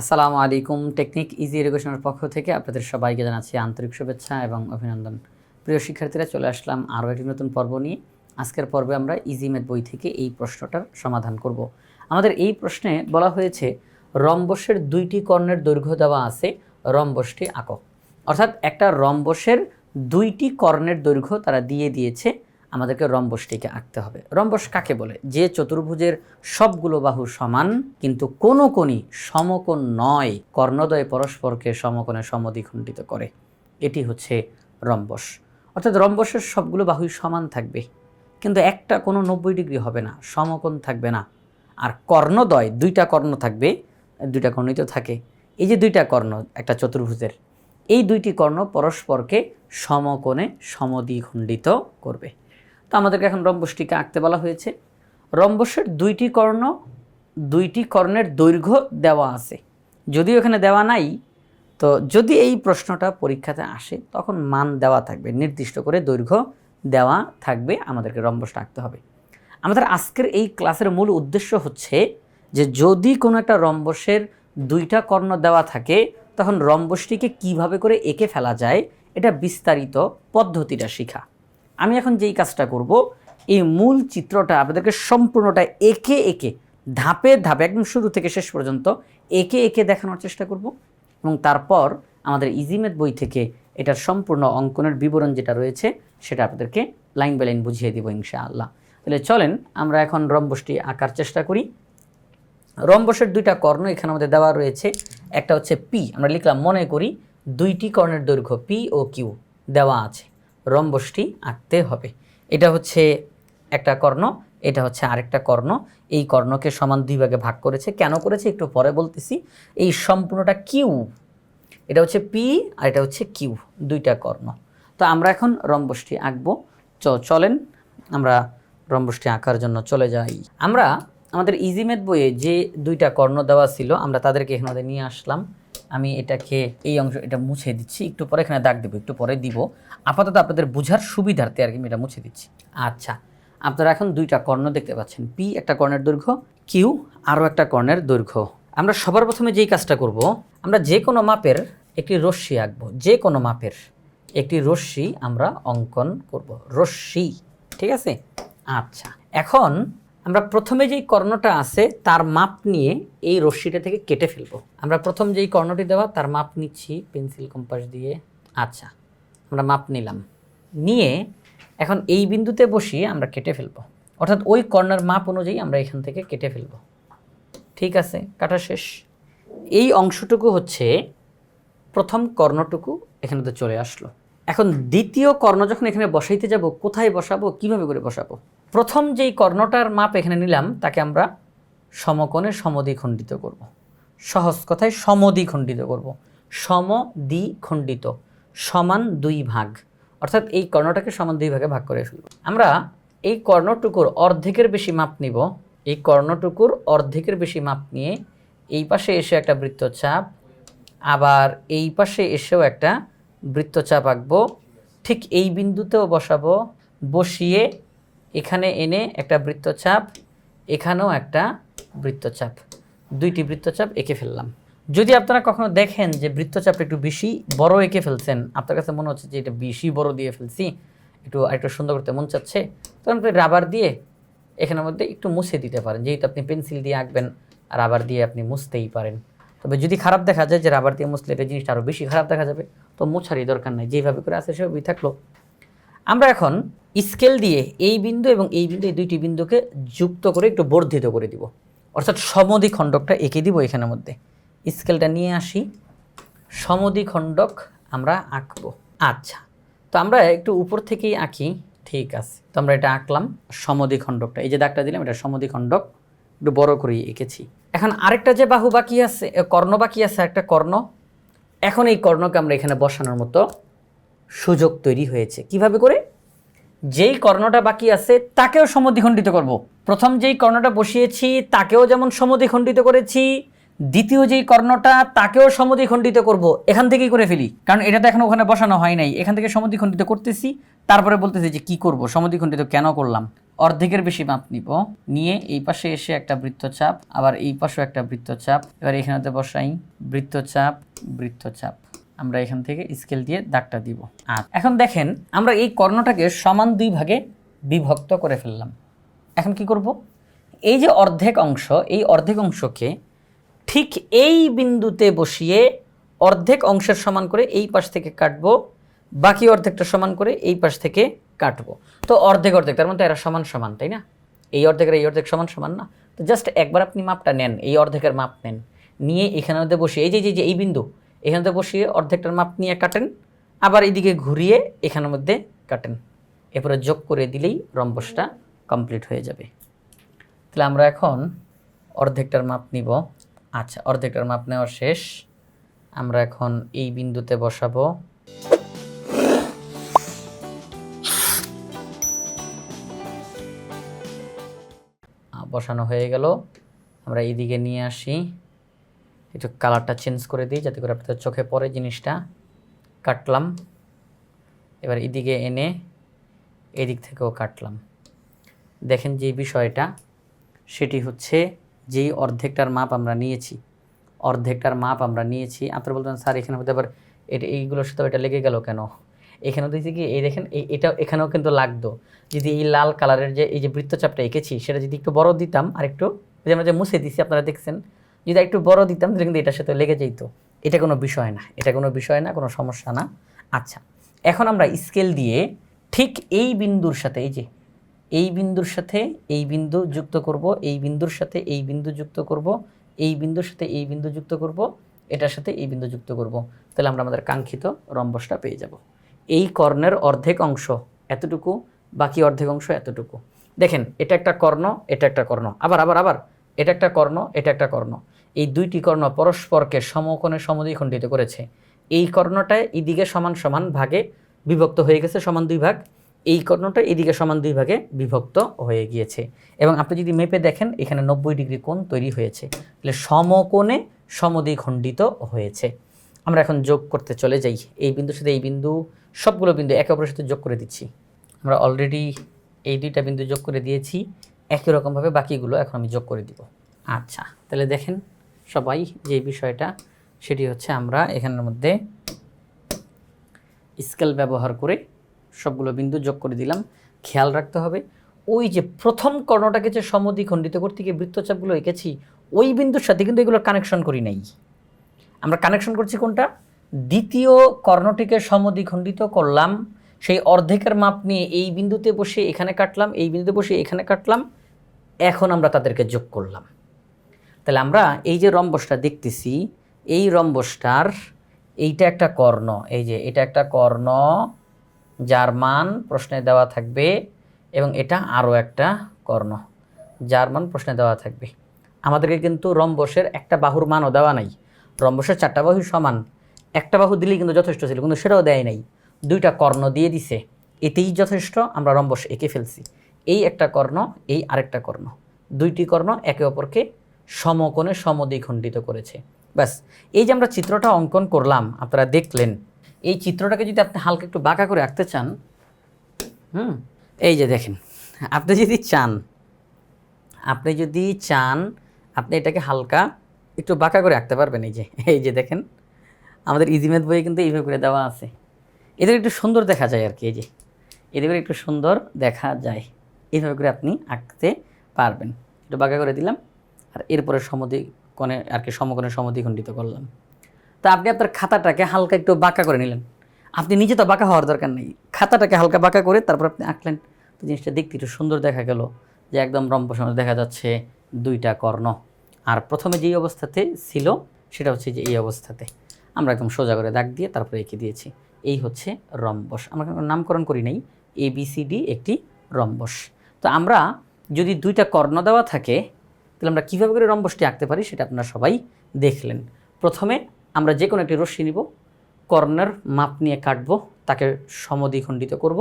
আসসালামু আলাইকুম, technique easy এডুকেশনের পক্ষ থেকে আপনাদের সবাইকে জানাচ্ছি আন্তরিক শুভেচ্ছা এবং অভিনন্দন। প্রিয় শিক্ষার্থীরা, চলে আসলাম আরও একটি নতুন পর্ব নিয়ে। আজকের পর্বে আমরা ইজি ম্যাথ বই থেকে এই প্রশ্নটার সমাধান করব। আমাদের এই প্রশ্নে বলা হয়েছে, রম্বসের দুইটি কর্ণের দৈর্ঘ্য দেওয়া আছে, রম্বসটি আঁকো অর্থাৎ একটা রম্বসের দুইটি কর্ণের দৈর্ঘ্য তারা দিয়ে দিয়েছে আমাদেরকে রম্বসটিকে আঁকতে হবে। রম্বস কাকে বলে? যে চতুর্ভুজের সবগুলো বাহু সমান, কিন্তু কোনো কোণই সমকোণ নয়, কর্ণদ্বয় পরস্পরকে সমকোণে সমদ্বিখণ্ডিত করে। এটি হচ্ছে রম্বস। অর্থাৎ রম্বসের সবগুলো বাহুই সমান থাকবে, কিন্তু একটা কোনো নব্বই ডিগ্রি হবে না, সমকোণ থাকবে না। আর কর্ণদ্বয় দুইটা কর্ণ থাকবে, দুইটা কর্ণই তো থাকে। এই যে দুইটা কর্ণ, একটা চতুর্ভুজের, এই দুইটি কর্ণ পরস্পরকে সমকোণে সমদ্বিখণ্ডিত করবে। তো আমাদেরকে এখন রম্বসটিকে আঁকতে বলা হয়েছে। রম্বসের দুইটি কর্ণ, দুইটি কর্ণের দৈর্ঘ্য দেওয়া আছে। যদিও এখানে দেওয়া নাই, তো যদি এই প্রশ্নটা পরীক্ষাতে আসে, তখন মান দেওয়া থাকবে, নির্দিষ্ট করে দৈর্ঘ্য দেওয়া থাকবে, আমাদেরকে রম্বসটা আঁকতে হবে। আমাদের আজকের এই ক্লাসের মূল উদ্দেশ্য হচ্ছে যে যদি কোনো একটা রম্বসের দুইটা কর্ণ দেওয়া থাকে, তখন রম্বসটিকে কীভাবে করে এঁকে ফেলা যায়, এটা বিস্তারিত পদ্ধতিটা শেখা। আমি এখন যেই কাজটা করব, এই মূল চিত্রটা আপনাদেরকে সম্পূর্ণটা একে একে ধাপে ধাপে, একদম শুরু থেকে শেষ পর্যন্ত একে একে দেখানোর চেষ্টা করব এবং তারপর আমাদের ইজিমেথ বই থেকে এটার সম্পূর্ণ অঙ্কনের বিবরণ যেটা রয়েছে, সেটা আপনাদেরকে লাইন বাই লাইন বুঝিয়ে দিব ইনশাআল্লাহ। তাহলে চলেন আমরা এখন রম্বসটি আঁকার চেষ্টা করি। রম্বসের দুইটা কর্ণ এখানে আমাদের দেওয়া রয়েছে। একটা হচ্ছে পি আমরা লিখলাম মনে করি দুইটি কর্ণের দৈর্ঘ্য পি ও কিউ দেওয়া আছে। রম্বসটি আঁকতে হবে। এটা হচ্ছে একটা কর্ণ, এটা হচ্ছে আরেকটা কর্ণ। এই কর্ণকে সমান দুই ভাগে ভাগ করেছে। কেন করেছে? একটু পরে বলতেছি। এই সম্পূর্ণটা কিউ এটা হচ্ছে পি আর এটা হচ্ছে কিউ দুইটা কর্ণ। তো আমরা এখন রম্বসটি আঁকবো। চ, চলেন, আমরা রম্বসটি আঁকার জন্য চলে যাই। আমরা আমাদের ইজিমেথ বইয়ে যে দুইটা কর্ণ দেওয়া ছিল, আমরা তাদেরকে এখানে নিয়ে আসলাম। আমি এটাকে এই অংশ, এটা মুছে দিচ্ছি। একটু পরে এখানে দাগ দেবো, একটু পরে দিব। আপাতত আপনাদের বোঝার সুবিধার্থে আর কি আমি এটা মুছে দিচ্ছি। আচ্ছা আপনারা এখন দুইটা কর্ণ দেখতে পাচ্ছেন। পি একটা কর্ণের দৈর্ঘ্য কিউ আরও একটা কর্ণের দৈর্ঘ্য। আমরা সবার প্রথমে যেই কাজটা করব, আমরা যে কোনো মাপের একটি রশ্মি আঁকবো, যে কোনো মাপের একটি রশ্মি আমরা অঙ্কন করব। রশ্মি, ঠিক আছে? আচ্ছা এখন আমরা প্রথমে যেই কর্ণটা আছে, তার মাপ নিয়ে এই রশ্মিটা থেকে কেটে ফেলব। আমরা প্রথম যেই কর্ণটি দেওয়া, তার মাপ নিচ্ছি পেন্সিল কম্পাস দিয়ে। আচ্ছা আমরা মাপ নিলাম। নিয়ে এখন এই বিন্দুতে বসিয়ে আমরা কেটে ফেলব। অর্থাৎ ওই কর্ণের মাপ অনুযায়ী আমরা এখান থেকে কেটে ফেলব। ঠিক আছে, কাটা শেষ। এই অংশটুকু হচ্ছে প্রথম কর্ণটুকু এখানে তো চলে আসলো। এখন দ্বিতীয় কর্ণ যখন এখানে বসাইতে যাব, কোথায় বসাবো, কীভাবে করে বসাবো? প্রথম যেই কর্ণটার মাপ এখানে নিলাম, তাকে আমরা সমকোণে সমদ্বিখণ্ডিত করব। সহজ কথায় সমদ্বিখণ্ডিত করব। সমদ্বিখণ্ডিত, সমান দুই ভাগ অর্থাৎ এই কর্ণটাকে সমান দুই ভাগে ভাগ করে ফেলব আমরা এই কর্ণটুকুর অর্ধেকের বেশি মাপ নিব এই কর্ণটুকুর অর্ধেকের বেশি মাপ নিয়ে এই পাশে এসে একটা বৃত্তচাপ, আবার এই পাশে এসেও একটা বৃত্তচাপ আঁকবো ঠিক এই বিন্দুতেও বসাবো, বসিয়ে এখানে এনে একটা বৃত্তচাপ, এখানেও একটা বৃত্তচাপ। দুইটি বৃত্তচাপ এঁকে ফেললাম। যদি আপনারা কখনো দেখেন যে বৃত্তচাপটা একটু বেশি বড় এঁকে ফেলছেন, আপনার কাছে মনে হচ্ছে যে এটা বেশি বড় দিয়ে ফেলছি, একটু একটু সুন্দর করতে মন চাচ্ছে তখন আপনি রাবার দিয়ে এখানের মধ্যে একটু মুছে দিতে পারেন। যেহেতু আপনি পেন্সিল দিয়ে আঁকবেন, রাবার দিয়ে আপনি মুছতেই পারেন। তবে যদি খারাপ দেখা যায় যে রাবার দিয়ে মুছলে এটা জিনিসটা আরও বেশি খারাপ দেখা যাবে, তো মোছারই দরকার নাই। যেভাবে করে আছে সেভাবেই থাকল। আমরা এখন স্কেল দিয়ে এই বিন্দু এবং এই বিন্দু, এই দুইটি বিন্দুকে যুক্ত করে একটু বর্ধিত করে দিব। অর্থাৎ সমদ্বি খণ্ডকটা এঁকে দিব এখানের মধ্যে। স্কেলটা নিয়ে আসি। সমদ্বি খণ্ডক আমরা আঁকবো। আচ্ছা তো আমরা একটু উপর থেকেই আঁকি। ঠিক আছে, তো আমরা এটা আঁকলাম সমদ্বি খণ্ডকটা এই যে দাগটা দিলাম, এটা সমদ্বি খণ্ডক একটু বড় করেই এঁকেছি। এখন আরেকটা যে বাহু বাকি আছে কর্ণ বাকি আছে একটা কর্ণ। এখন এই কর্ণকে আমরা এখানে বসানোর মতো সুযোগ তৈরি হয়েছে। কীভাবে করে? যেই কর্ণটা বাকি আছে, তাকেও সমদ্বিখণ্ডিত করব। প্রথম যেই কর্ণটা বসিয়েছি, তাকেও যেমন সমদ্বিখণ্ডিত করেছি, দ্বিতীয় যেই কর্ণটা, তাকেও সমদ্বিখণ্ডিত করব। এখান থেকেই করে ফেলি। কারণ এটা তো এখন ওখানে বসানো হয় নাই। এখান থেকে সমদ্বিখণ্ডিত করতেছি, তারপরে বলতেছি যে কি করব, সমদ্বিখণ্ডিত কেন করলাম? অর্ধেকের বেশি মাপ নিব। নিয়ে এই পাশে এসে একটা বৃত্তচাপ, আবার এই পাশেও একটা বৃত্তচাপ, এবার এখানেতে বসাই বৃত্তচাপ বৃত্তচাপ। আমরা এখান থেকে স্কেল দিয়ে দাগটা দিব। আর এখন দেখেন, আমরা এই কর্ণটাকে সমান দুই ভাগে বিভক্ত করে ফেললাম। এখন কি করব? এই যে অর্ধেক অংশ, এই অর্ধেক অংশকে ঠিক এই বিন্দুতে বসিয়ে অর্ধেক অংশের সমান করে এই পাশ থেকে কাটবো, বাকি অর্ধেকটা সমান করে এই পাশ থেকে কাটবো। তো অর্ধেক অর্ধেক, তার মধ্যে এরা সমান সমান, তাই না? এই অর্ধেকের এই অর্ধেক সমান সমান না? তো জাস্ট একবার আপনি মাপটা নেন, এই অর্ধেকের মাপ নেন। নিয়ে এখানের মধ্যে বসিয়ে, এই যে- যে, এই বিন্দু এখানে বসিয়ে অর্ধেকটার মাপ নিয়ে কাটেন, আবার এদিকে ঘুরিয়ে এখানের মধ্যে কাটেন। এরপরে যোগ করে দিলেই রম্বসটা কমপ্লিট হয়ে যাবে। তাহলে আমরা এখন অর্ধেকটার মাপ নিব। আচ্ছা অর্ধেকটার মাপ নেওয়া শেষ। আমরা এখন এই বিন্দুতে বসাবো। বসানো হয়ে গেল। আমরা এইদিকে নিয়ে আসি। একটু কালারটা চেঞ্জ করে দিই যাতে করে আপনাদের চোখে পড়ে জিনিসটা। কাটলাম। এবার এদিকে এনে এদিক থেকেও কাটলাম। দেখেন যে বিষয়টা, সেটি হচ্ছে যেই অর্ধেকটার মাপ আমরা নিয়েছি, অর্ধেকটার মাপ আমরা নিয়েছি। আপনারা বলতেন স্যার, এখানে হতে আবার এটা, এইগুলোর সাথে এটা লেগে গেল কেন? এখানে দিয়েছি কি, এই দেখেন এটা এখানেও কিন্তু লাগতো। যদি এই লাল কালারের যে, এই যে বৃত্তচাপটা এঁকেছি, সেটা যদি একটু বড় দিতাম আর একটু যে আমরা যে মুছে দিছি, আপনারা দেখছেন। যদি একটু বড় দিতাম, তাহলে কিন্তু এটার সাথে লেগে যেত। এটা কোনো বিষয় না, এটা কোনো বিষয় না, কোনো সমস্যা না। আচ্ছা এখন আমরা স্কেল দিয়ে ঠিক এই বিন্দুর সাথে, এই যে, এই বিন্দুর সাথে এই বিন্দু যুক্ত করব, এই বিন্দুর সাথে এই বিন্দু যুক্ত করব, এই বিন্দুর সাথে এই বিন্দু যুক্ত করব, এটার সাথে এই বিন্দু যুক্ত করব। তাহলে আমরা আমাদের কাঙ্ক্ষিত রম্বসটা পেয়ে যাব। এই কর্ণের অর্ধেক অংশ এতটুকু, বাকি অর্ধেক অংশ এতটুকু। দেখেন, এটা একটা কর্ণ, এটা একটা কর্ণ। আবার আবার আবার, এটা একটা কর্ণ, এটা একটা কর্ণ। এই দুইটি কর্ণ পরস্পরকে সমকোণে সমদ্বিখণ্ডিত করেছে। এই কর্ণটায় এদিকে সমান সমান ভাগে বিভক্ত হয়ে গেছে, সমান দুই ভাগ। এই কর্ণটা এদিকে সমান দুই ভাগে বিভক্ত হয়ে গিয়েছে। এবং আপনি যদি মেপে দেখেন, এখানে নব্বই ডিগ্রি কোণ তৈরি হয়েছে। তাহলে সমকোণে সমদ্বিখণ্ডিত হয়েছে। আমরা এখন যোগ করতে চলে যাই। এই বিন্দুর সাথে এই বিন্দু, সবগুলো বিন্দু একে অপরের সাথে যোগ করে দিচ্ছি। আমরা অলরেডি এই দুইটা বিন্দু যোগ করে দিয়েছি। একই রকমভাবে বাকিগুলো এখন আমি যোগ করে দিব। আচ্ছা তাহলে দেখেন সবাই যে বিষয়টা, সেটি হচ্ছে আমরা এখানের মধ্যে স্কেল ব্যবহার করে সবগুলো বিন্দু যোগ করে দিলাম। খেয়াল রাখতে হবে, ওই যে প্রথম কর্ণটাকে যে সমদ্বিখণ্ডিত করতে গিয়ে বৃত্তচাপগুলো এঁকেছি, ওই বিন্দুর সাথে কিন্তু এগুলো কানেকশন করি নাই। আমরা কানেকশন করছি কোনটা? দ্বিতীয় কর্ণটিকে সমদ্বিখণ্ডিত করলাম, সেই অর্ধেকের মাপ নিয়ে এই বিন্দুতে বসে এখানে কাটলাম, এই বিন্দুতে বসে এখানে কাটলাম, এখন আমরা তাদেরকে যোগ করলাম। তাহলে আমরা এই যে রম্বসটা দেখতেছি, এই রম্বসটার এইটা একটা কর্ণ, এই যে এটা একটা কর্ণ যার মান প্রশ্নে দেওয়া থাকবে এবং এটা আরও একটা কর্ণ যার মান প্রশ্নে দেওয়া থাকবে। আমাদেরকে কিন্তু রম্বসের একটা বাহুর মানও দেওয়া নাই। রম্বসের চারটা বাহু সমান। একটা বাহু দিলেই কিন্তু যথেষ্ট ছিল, কিন্তু সেটাও দেয় নাই। দুইটা কর্ণ দিয়ে দিছে। এতেই যথেষ্ট, আমরা রম্বস এঁকে ফেলছি। এই একটা কর্ণ, এই আরেকটা কর্ণ। দুইটি কর্ণ একে অপরকে সমকোণে সমদ্বিখণ্ডিত করেছে। ব্যাস, এই যে আমরা চিত্রটা অঙ্কন করলাম, আপনারা দেখলেন, এই চিত্রটাকে যদি আপনি হালকা একটু বাঁকা করে আঁকতে চান, হুম, এই যে দেখেন, আপনি যদি চান, আপনি যদি চান, আপনি এটাকে হালকা একটু বাঁকা করে আঁকতে পারবেন, এই যে এই যে দেখেন, আমাদের ইজিমেথ বইয়ে কিন্তু এইভাবে করে দেওয়া আছে। এদের একটু সুন্দর দেখা যায় আর কি, এই যে, এদের একটু সুন্দর দেখা যায়, এইভাবে করে আপনি আঁকতে পারবেন। একটু বাঁকা করে দিলাম। আর এরপরে সমদ্বি কোণে আর কি সমকোণে সমদ্বিখণ্ডিত করলাম। তা আপনি আপনার খাতাটাকে হালকা একটু বাঁকা করে নিলেন। আপনি নিজে তো বাঁকা হওয়ার দরকার নেই। খাতাটাকে হালকা বাঁকা করে তারপর আপনি আঁকলেন। তো জিনিসটা দেখতে একটু সুন্দর দেখা গেল যে একদম রম্বস দেখা যাচ্ছে দুইটা কর্ণ। আর প্রথমে যেই অবস্থাতে ছিল সেটা হচ্ছে যে এই অবস্থাতে। আমরা একদম সোজা করে দাগ দিয়ে তারপরে এঁকে দিয়েছি। এই হচ্ছে রম্বস। আমরা নামকরণ করি নাই। এ বি সি ডি একটি রম্বস। তো আমরা যদি দুইটা কর্ণ দেওয়া থাকে তাহলে আমরা কীভাবে করে রম্বসটি আঁকতে পারি সেটা আপনারা সবাই দেখলেন। প্রথমে আমরা যে কোনো একটি রশ্মি নিব, কর্ণের মাপ নিয়ে কাটবো, তাকে সমদ্বিখণ্ডিত করব।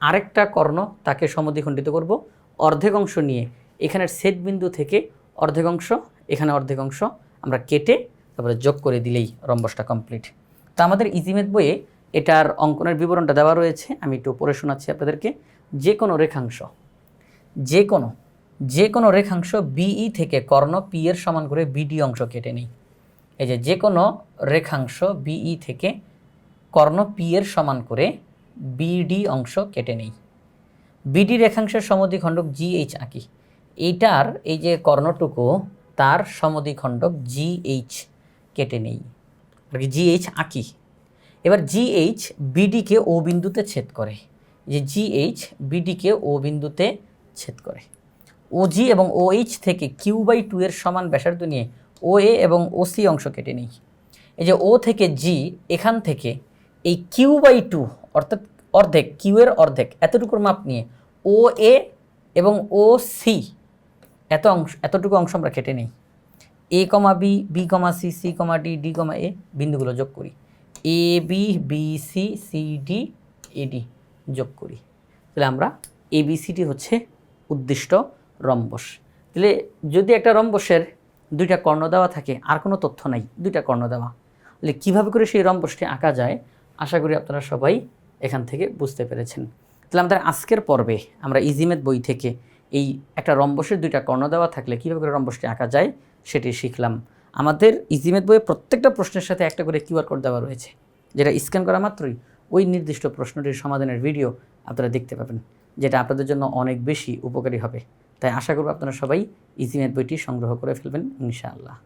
আরেকটা কর্ণ তাকে সমদ্বিখণ্ডিত করব। অর্ধেক অংশ নিয়ে এখানের সেট বিন্দু থেকে অর্ধেক অংশ, এখানে অর্ধেক অংশ আমরা কেটে তারপরে যোগ করে দিলেই রম্বসটা কমপ্লিট। তো আমাদের ইজিমেথ বইয়ে এটার অঙ্কনের বিবরণটা দেওয়া রয়েছে। আমি একটু পড়ে শোনাচ্ছি আপনাদেরকে। যে কোনো রেখাংশ যে কোনো যে কোনো রেখাংশ বিই থেকে কর্ণ পি এর সমান করে বিডি অংশ কেটে নেই। এই যে যে কোনো রেখাংশ বিই থেকে কর্ণ পি এর সমান করে বিডি অংশ কেটে নেই। বিডি রেখাংশের সমদ্বিখণ্ডক জিএইচ আঁকি। এইটার এই যে কর্ণটুকু, তার সমদ্বিখণ্ডক জিএইচ কেটে নেই। আর কি জিএইচ আঁকি। এবার জিএইচ বিডিকে ও বিন্দুতে ছেদ করে। যে জিএইচ বিডিকে ও বিন্দুতে ছেদ করে। ওজি এবং ওএইচ থেকে কিউ বাই টু এর সমান ব্যাসার্ধ নিয়ে ও এ এবং ও সি অংশ কেটে নিই। এই যে ও থেকে জি এখান থেকে এই কিউ বাই টু অর্থাৎ অর্ধেক কিউ এর অর্ধেক, এতটুকুর মাপ নিয়ে ও এ এবং ও সি এত অংশ, এতটুকু অংশ আমরা কেটে নিই। A comma B B comma C C comma D D comma A বিন্দুগুলো যোগ করি। A B B C C D A D যোগ করি। তাহলে আমরা এ বি সিটি হচ্ছে উদ্দিষ্ট রম্বস। তাহলে যদি একটা রম্বসের দুইটা কর্ণ দেওয়া থাকে, আর কোনো তথ্য নাই, দুইটা কর্ণ দেওয়া, তাহলে কীভাবে করে সেই রম্বসটি আঁকা যায়? আশা করি আপনারা সবাই এখান থেকে বুঝতে পেরেছেন। তাহলে আমাদের আজকের পর্বে আমরা ইজিমেত বই থেকে এই একটা রম্বসের দুইটা কর্ণ দেওয়া থাকলে কীভাবে করে রম্বসটি আঁকা যায় সেটি শিখলাম। আমাদের ইজিমেত বইয়ে প্রত্যেকটা প্রশ্নের সাথে একটা করে কিউআর কোড দেওয়া রয়েছে, যেটা স্ক্যান করা মাত্রই ওই নির্দিষ্ট প্রশ্নটির সমাধানের ভিডিও আপনারা দেখতে পাবেন, যেটা আপনাদের জন্য অনেক বেশি উপকারী হবে। তাই আশা করব আপনারা সবাই ইজিম্যাথ বইটি সংগ্রহ করে ফেলবেন ইনশাআল্লাহ।